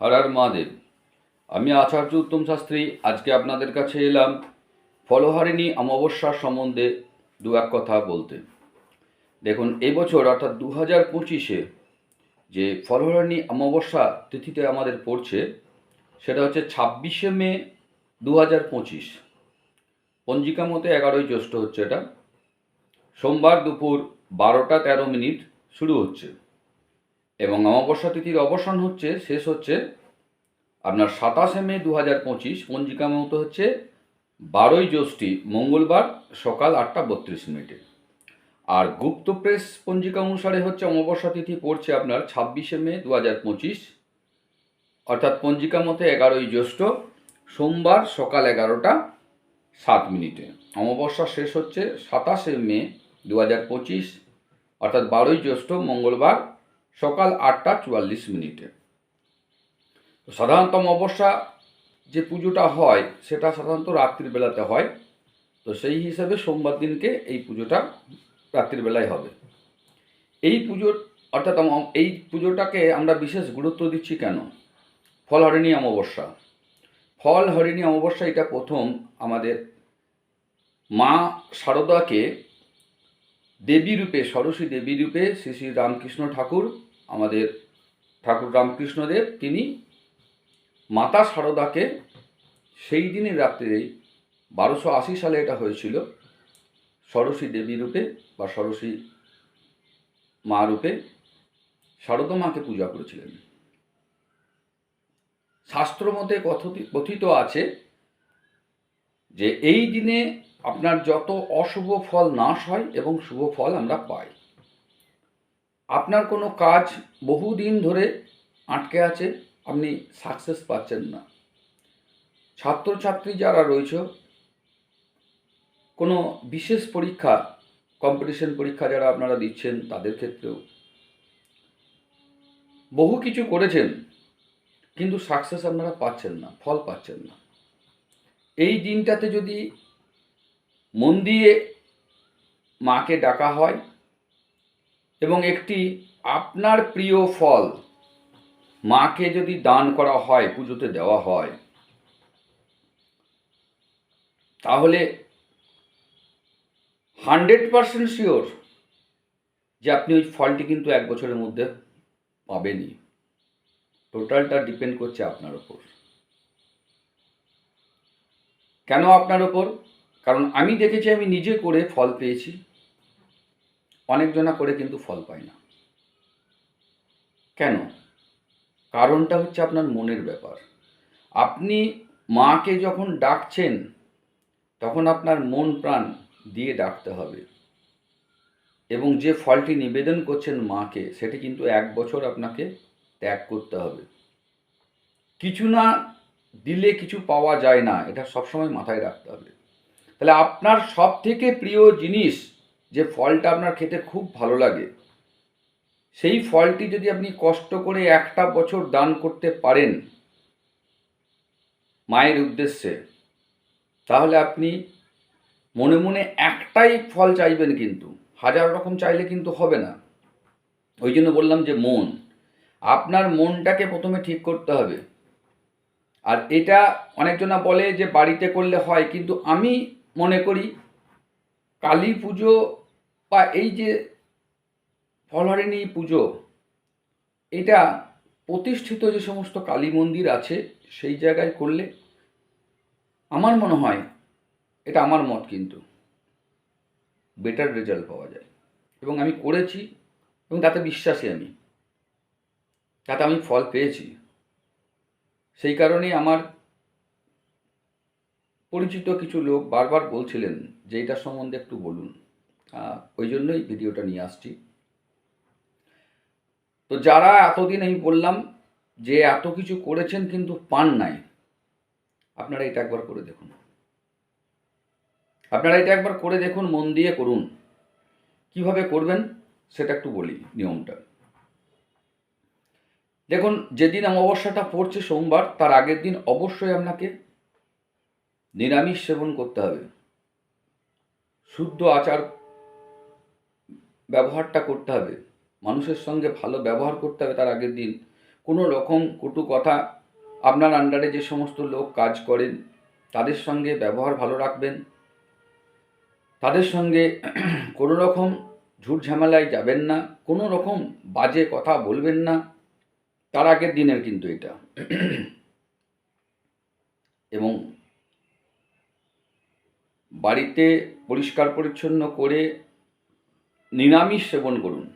হরার মহাদেব। আমি আচার্য উত্তম শাস্ত্রী, আজকে আপনাদের কাছে এলাম ফলহারিণী অমাবস্যার সম্বন্ধে দু এক কথা বলতে। দেখুন, এবছর অর্থাৎ দু হাজার পঁচিশে যে ফলহারিণী অমাবস্যা তিথিতে আমাদের পড়ছে, সেটা হচ্ছে ছাব্বিশে মে দু হাজার পঁচিশ। পঞ্জিকা মতে এগারোই জ্যৈষ্ঠ হচ্ছে এটা। সোমবার দুপুর বারোটা তেরো মিনিট শুরু হচ্ছে। এবং অমাবস্যা তিথির অবসান হচ্ছে, শেষ হচ্ছে আপনার সাতাশে মে দু হাজার পঁচিশ, পঞ্জিকা মতো হচ্ছে বারোই জ্যৈষ্ঠী, মঙ্গলবার সকাল আটটা বত্রিশ মিনিটে। আর গুপ্ত প্রেস পঞ্জিকা অনুসারে হচ্ছে অমাবস্যা তিথি পড়ছে আপনার ছাব্বিশে মে দু হাজার পঁচিশ, অর্থাৎ পঞ্জিকা মতে এগারোই জ্যৈষ্ঠ, সোমবার সকাল এগারোটা সাত মিনিটে। অমাবস্যা শেষ হচ্ছে সাতাশে মে দু হাজার পঁচিশ, অর্থাৎ বারোই জ্যৈষ্ঠ, মঙ্গলবার সকাল আটটা চুয়াল্লিশ মিনিটে। সাধারণত অমাবস্যা যে পুজোটা হয়, সেটা সাধারণত রাত্রির বেলাতে হয়। তো সেই হিসাবে সোমবার দিনকে এই পুজোটা রাত্রির বেলায় হবে। এই পুজোর অর্থাৎ এই পুজোটাকে আমরা বিশেষ গুরুত্ব দিচ্ছি কেন? ফল হরিণী অমাবস্যা। ফল হরিণী অমাবস্যা এটা প্রথম আমাদের মা শারদাকে দেবী রূপে সরস্বী দেবী রূপে শ্রী শ্রী রামকৃষ্ণ ঠাকুর, আমাদের ঠাকুর রামকৃষ্ণদেব, তিনি মাতা সারদাকে সেই দিনের রাত্রেই বারোশো আশি সালে এটা হয়েছিল সরস্বী দেবী রূপে বা সরস্বী মা রূপে শারদা মাকে পূজা করেছিলেন। শাস্ত্র মতে কথিত কথিত আছে যে, এই দিনে আপনার যত অশুভ ফল নাশ হয় এবং শুভ ফল আমরা পাই। আপনার কোনো কাজ বহুদিন ধরে আটকে আছে, আপনি সাকসেস পাচ্ছেন না। ছাত্রছাত্রী যারা রয়েছে, কোনো বিশেষ পরীক্ষা কম্পিটিশন পরীক্ষা যারা আপনারা দিচ্ছেন, তাদের ক্ষেত্রেও। বহু কিছু করেছেন, কিন্তু সাকসেস আপনারা পাচ্ছেন না, ফল পাচ্ছেন না। এই দিনটাতে যদি মন দিয়ে মাকে ডাকা হয় এবং একটি আপনার প্রিয় ফল মাকে যদি দান করা হয়, পুজোতে দেওয়া হয়, তাহলে হান্ড্রেড পারসেন্ট শিওর যে আপনি ওই ফলটি কিন্তু এক বছরের মধ্যে পাবেনই। টোটালটা ডিপেন্ড করছে আপনার ওপর। কেন আপনার ওপর? কারণ আমি দেখেছি, আমি নিজে করে ফল পেয়েছি। অনেকজনা করে কিন্তু ফল পায় না। কেন? কারণটা হচ্ছে আপনার মনের ব্যাপার। আপনি মাকে যখন ডাকছেন, তখন আপনার মন প্রাণ দিয়ে ডাকতে হবে। এবং যে ফলটি নিবেদন করছেন মাকে, সেটি কিন্তু এক বছর আপনাকে ত্যাগ করতে হবে। কিছু না দিলে কিছু পাওয়া যায় না, এটা সবসময় মাথায় রাখতে হবে। তাহলে আপনার সব থেকে প্রিয় জিনিস যে ফলটা আপনার খেতে খুব ভালো লাগে, সেই ফলটি যদি আপনি কষ্ট করে একটা বছর দান করতে পারেন মায়ের উদ্দেশ্যে, তাহলে আপনি মনে মনে একটাই ফল চাইবেন কিন্তু, হাজার রকম চাইলে কিন্তু হবে না। ওই জন্য বললাম যে মন, আপনার মনটাকে প্রথমে ঠিক করতে হবে। আর এটা অনেকজনা বলে যে বাড়িতে করলে হয়, কিন্তু আমি মনে করি। কালী পুজো বা এই যে ফলহারিণী পুজো, এটা প্রতিষ্ঠিত যে সমস্ত কালী মন্দির আছে, সেই জায়গায় করলে আমার মনে হয় এটা আমার মত কিন্তু বেটার রেজাল্ট পাওয়া যায়। এবং আমি করেছি এবং তাতে বিশ্বাসী আমি। তাতে আমি ফল পেয়েছি। সেই কারণেই আমার পরিচিত কিছু লোক বারবার বলছিলেন যে এটার সম্বন্ধে একটু বলুন। ওই জন্যই ভিডিওটা নিয়ে আসছি। তো যারা এতদিন আমি বললাম যে এত কিছু করেছেন কিন্তু পান নাই, আপনারা এটা একবার করে দেখুন। আপনারা এটা একবার করে দেখুন, মন দিয়ে করুন। কীভাবে করবেন সেটা একটু বলি নিয়মটা। দেখুন, যেদিন অমাবস্যাটা পড়ছে সোমবার, তার আগের দিন অবশ্যই আপনাকে নিরামিষ সেবন করতে হবে। শুদ্ধ আচার ব্যবহারটা করতে হবে। মানুষের সঙ্গে ভালো ব্যবহার করতে হবে তার আগের দিন। কোনো রকম কটু কথা আপনার আন্ডারে যে সমস্ত লোক কাজ করেন, তাদের সঙ্গে ব্যবহার ভালো রাখবেন। তাদের সঙ্গে কোনো রকম ঝুট ঝামেলায় যাবেন না, কোনো রকম বাজে কথা বলবেন না। তার আগের দিনের কিন্তু এটা। এবং বাড়িতে পরিষ্কার পরিচ্ছন্ন করে নিরামিষ সেবন করুন।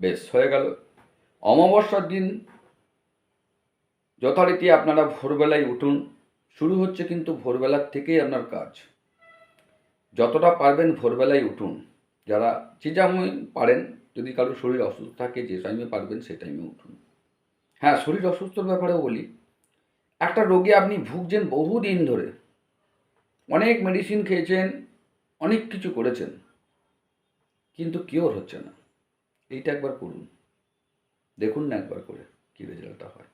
বেশ, হয়ে গেল। অমাবস্যার দিন যথারীতি আপনারা ভোরবেলায় উঠুন। শুরু হচ্ছে কিন্তু ভোরবেলার থেকেই আপনার কাজ। যতটা পারবেন ভোরবেলায় উঠুন। যারা যে যেমন পারেন, যদি কারও শরীর অসুস্থ থাকে, যে টাইমে পারবেন সেই টাইমে উঠুন। হ্যাঁ শরীর অসুস্থর ব্যাপারেও বলি, একটা রোগে আপনি ভুগছেন বহুদিন ধরে। অনেক মেডিসিন খেয়েছেন, অনেক কিছু করেছেন, কিন্তু কিওর হচ্ছে না। এইটা একবার করুন। দেখুন না একবার করে কী রেজাল্টটা হয়।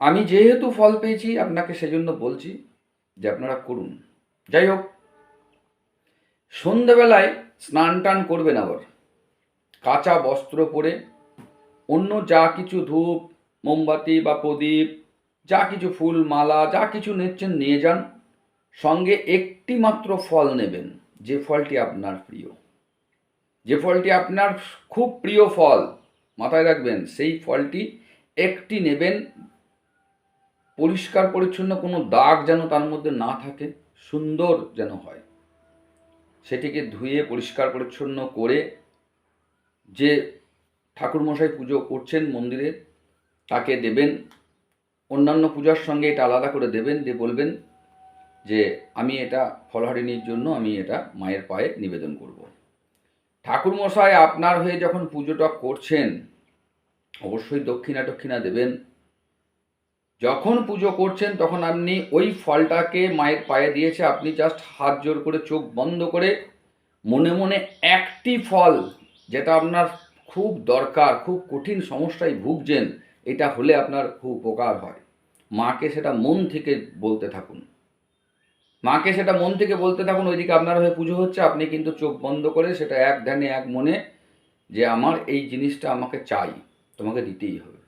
আমি যেহেতু ফল পেয়েছি, আপনাকে সেজন্য বলছি যে আপনারা করুন। যাই হোক, সন্ধেবেলায় স্নান টান করবেন আবার। কাঁচা বস্ত্র পরে অন্য যা কিছু ধূপ, মোমবাতি বা প্রদীপ যা কিছু ফুল মালা যা কিছু নিচ্ছেন, নিয়ে যান। সঙ্গে একটি মাত্র ফল নেবেন, যে ফলটি আপনার প্রিয়। যে ফলটি আপনার খুব প্রিয় ফল, মাথায় রাখবেন, সেই ফলটি একটি নেবেন, পরিষ্কার, পরিচ্ছন্ন, কোনো দাগ যেন তার মধ্যে না থাকে, সুন্দর যেন হয়। সেটিকে ধুয়ে, পরিষ্কার, পরিচ্ছন্ন করে যে ঠাকুরমশাই পুজো করছেন মন্দিরে, তাকে দেবেন অন্যান্য পূজার সঙ্গে এটা আলাদা করে দেবেন, দিয়ে বলবেন যে আমি এটা ফলহারিণীর জন্য আমি এটা মায়ের পায়ে নিবেদন করব। ঠাকুরমশাই আপনার হয়ে যখন পুজোটা করছেন, অবশ্যই দক্ষিণা দক্ষিণা দেবেন। যখন পুজো করছেন, তখন আপনি ওই ফলটাকে মায়ের পায়ে দিয়েছে, আপনি জাস্ট হাত জোর করে, চোখ বন্ধ করে মনে মনে একটি ফল, যেটা আপনার খুব দরকার, খুব কঠিন সমস্যায় ভুগছেন এটা হলে আপনার খুব উপকার হয়। মাকে সেটা মন থেকে বলতে থাকুন। মাকে সেটা মন থেকে বলতে থাকুন, ওইদিকে আপনার হয়ে পুজো হচ্ছে, আপনি কিন্তু চোখ বন্ধ করে সেটা এক ধ্যানে, এক মনে যে আমার এই জিনিসটা আমাকে চাই, তোমাকে দিতেই হবে।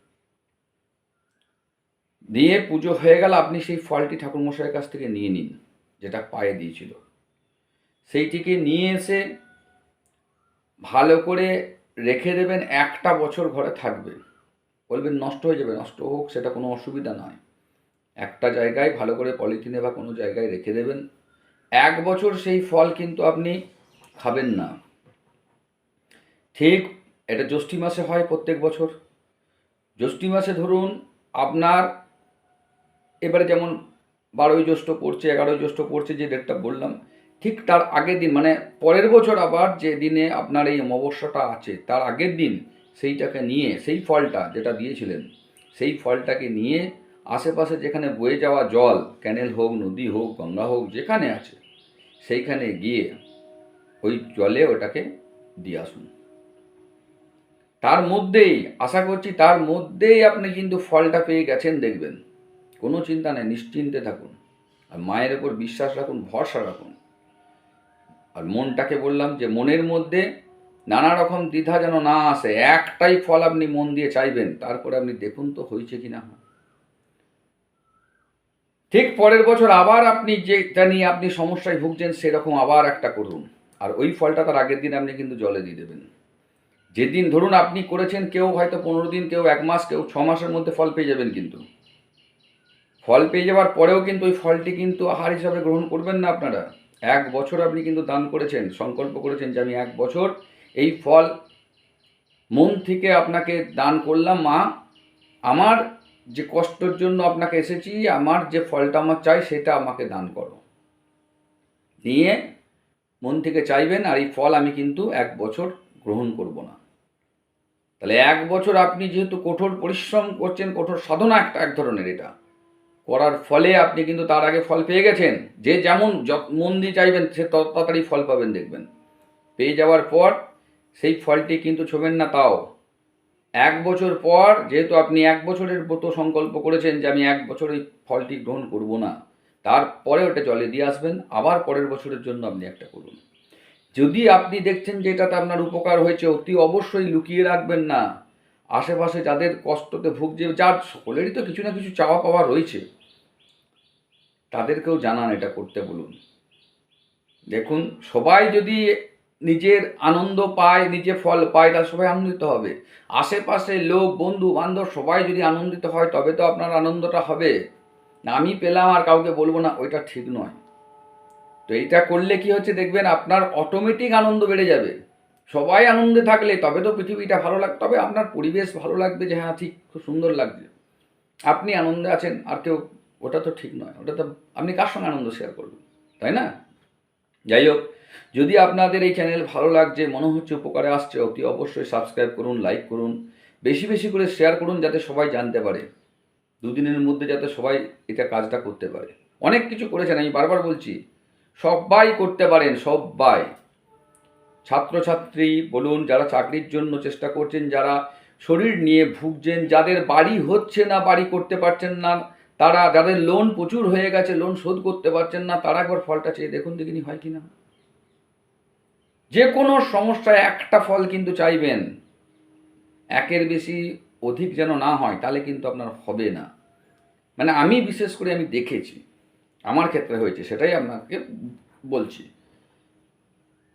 দিয়ে পুজো হয়ে গেল, আপনি সেই ফলটি ঠাকুরমশাইয়ের কাছ থেকে নিয়ে নিন, যেটা পায়ে দিয়েছিল। সেইটিকে নিয়ে এসে ভালো করে রেখে দেবেন, একটা বছর ঘরে থাকবে। বলবেন নষ্ট হয়ে যাবে, নষ্ট হোক সেটা কোনো অসুবিধা নয়। একটা জায়গায় ভালো করে পলিথিনে বা কোনো জায়গায় রেখে দেবেন। এক বছর সেই ফল কিন্তু আপনি খাবেন না। ঠিক এটা জ্যৈষ্ঠী মাসে হয় প্রত্যেক বছর। জ্যৈষ্ঠী মাসে ধরুন আপনার এবারে যেমন বারোই জ্যৈষ্ঠ পড়ছে, এগারোই জ্যৈষ্ঠ পড়ছে যে ডেটটা বললাম, ঠিক তার আগের দিন মানে পরের বছর আবার যে দিনে আপনার এই অমাবস্যাটা আছে, তার আগের দিন সেইটাকে নিয়ে, সেই ফলটা যেটা দিয়েছিলেন, সেই ফলটাকে নিয়ে আশেপাশে যেখানে বয়ে যাওয়া জল, ক্যানেল হোক, নদী হোক, গঙ্গা হোক, যেখানে আছে, সেইখানে গিয়ে ওই জলে ওটাকে দিয়ে আসুন। তার মধ্যেই, আশা করছি তার মধ্যেই আপনি কিন্তু ফলটা পেয়ে গেছেন, দেখবেন। কোনো চিন্তা নেই, নিশ্চিন্তে থাকুন। আর মায়ের ওপর বিশ্বাস রাখুন, ভরসা রাখুন। আর মনটাকে বললাম যে, মনের মধ্যে নানা রকম দ্বিধা যেন না আসে, একটাই ফল আপনি মন দিয়ে চাইবেন, তারপরে আপনি দেখুন তো হয়েছে কি না ঠিক পরের বছর আবার আপনি যেটা নিয়ে আপনি সমস্যায় ভুগছেন, সেরকম আবার একটা করুন। আর ওই ফলটা তার আগের দিন আপনি কিন্তু জলে দিয়ে দেবেন। যেদিন ধরুন আপনি করেছেন, কেউ হয়তো পনেরো দিন, কেউ এক মাস, কেউ ছ মাসের মধ্যে ফল পেয়ে যাবেন কিন্তু। ফল পেয়ে যাওয়ার পরেও কিন্তু ওই ফলটি কিন্তু আহার হিসাবে গ্রহণ করবেন না আপনারা। এক বছর আপনি কিন্তু দান করেছেন, সংকল্প করেছেন যে আমি এক বছর এই ফল মন থেকে আপনাকে দান করলাম, মা। আমার যে কষ্টের জন্য আপনাকে এসেছি, আমার যে ফলটা আমার চাই, সেটা আমাকে দান করো। নিয়ে মন থেকে চাইবেন, আর এই ফল আমি কিন্তু এক বছর গ্রহণ করব না। তাহলে এক বছর আপনি যেহেতু কঠোর পরিশ্রম করছেন, কঠোর সাধনা একটা, এক ধরনের এটা। করার ফলে আপনি কিন্তু তার আগে ফল পেয়ে গেছেন। যে যেমন মন দিয়ে চাইবেন, সে তত তাড়াতাড়ি ফল পাবেন, দেখবেন। পেয়ে যাওয়ার পর সেই ফলটি কিন্তু ছোবেন না তাও। এক বছর পর, যেহেতু আপনি এক বছরের মতো সংকল্প করেছেন যে আমি এক বছর এই ফলটি গ্রহণ করব না তারপরে ওটা জলে দিয়ে আসবেন, আবার পরের বছরের জন্য আপনি একটা করুন। যদি আপনি দেখছেন যে এটাতে আপনার উপকার হয়েছে, অতি অবশ্যই লুকিয়ে রাখবেন না। আশেপাশে যাদের কষ্টতে ভুগছে, যার সকলেরই তো কিছু না কিছু চাওয়া পাওয়া রয়েছে, তাদেরকেও জানান এটা করতে বলুন। দেখুন, সবাই যদি নিজের আনন্দ পায়, নিজে ফল পায় তাহলে সবাই আনন্দিত হবে। আশেপাশে লোক, বন্ধু, বান্ধব সবাই যদি আনন্দিত হয়, তবে তো আপনার আনন্দটা হবে। না আমি পেলাম আর কাউকে বলব না, ওইটা ঠিক নয়। তো এইটা করলে কি হচ্ছে দেখবেন, আপনার অটোমেটিক আনন্দ বেড়ে যাবে। সবাই আনন্দে থাকলে তবে তো পৃথিবীটা ভালো লাগ, তবে আপনার পরিবেশ ভালো লাগবে যে হ্যাঁ ঠিক, খুব সুন্দর লাগবে আপনি আনন্দে আছেন, আর কেউ, ওটা তো ঠিক নয়। ওটা তো, আপনি কার সঙ্গে আনন্দ শেয়ার করবেন? তাই না? যাই হোক যদি আপনাদের এই চ্যানেল ভালো লাগছে, মনে হচ্ছে উপকারে আসছে, অতি অবশ্যই সাবস্ক্রাইব করুন লাইক করুন, বেশি বেশি করে শেয়ার করুন যাতে সবাই জানতে পারে। দুদিনের মধ্যে যাতে সবাই এটা কাজটা করতে পারে। অনেক কিছু করেছেন, আমি বারবার বলছি, সবাই করতে পারেন, সবাই। ছাত্রছাত্রী বলুন, যারা চাকরির জন্য চেষ্টা করছেন, যারা শরীর নিয়ে ভুগছেন, যাদের বাড়ি হচ্ছে না, বাড়ি করতে পারছেন না, তারা, যাদের লোন প্রচুর হয়ে গেছে লোন শোধ করতে পারছেন না, তারা একবার ফলটা চেয়ে দেখুন দেখিনি হয় কিনা। যে কোনো সমস্যায় একটা ফল কিন্তু চাইবেন, একের বেশি অধিক যেন না হয়, তাহলে কিন্তু আপনার হবে না। মানে আমি বিশেষ করে আমি দেখেছি, আমার ক্ষেত্রে হয়েছে, সেটাই আপনাকে বলছি।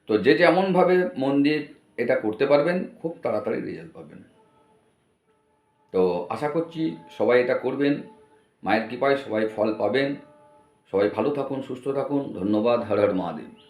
তো যে যেমনভাবে মন দিয়ে এটা করতে পারবেন, খুব তাড়াতাড়ি রেজাল্ট পাবেন। তো আশা করছি সবাই এটা করবেন, মায়ের কৃপায় সবাই ফল পাবেন। সবাই ভালো থাকুন, সুস্থ থাকুন, ধন্যবাদ, হর হর মহাদেব।